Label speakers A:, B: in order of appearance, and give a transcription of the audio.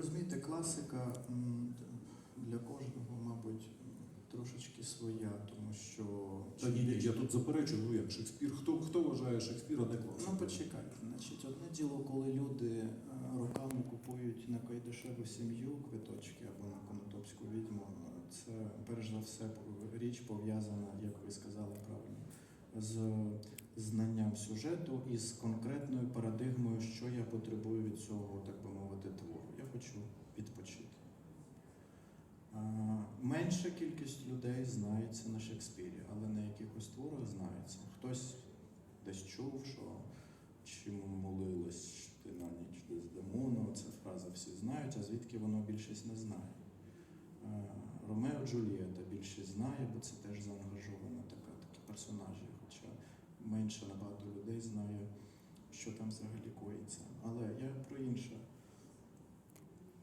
A: розумієте, класика для кожного, мабуть, трошечки своя, тому що
B: Та ні, ні, я тут заперечую, ну як Шекспір. Хто, хто вважає Шекспіра не класиком?
A: Ну, почекайте, значить, одне діло, коли люди е, роками купують на Кайдашеву сім'ю квиточки або на Конотопську відьму, це перш за все річ пов'язана, як ви сказали правильно, з знанням сюжету і з конкретною парадигмою, що я потребую від цього, так би мовити, твору. Я хочу відпочити. А, Менша кількість людей знається на Шекспірі, але на якихось творах знається. Хтось десь чув, що чим молилась ти на ніч Дездемону, ця фраза всі знають, а звідки воно більшість не знає. Е, Ромео Джульєта більшість знає, бо це теж заангажована така, такі персонажі, хоча менше набагато людей знає, що там взагалі коїться.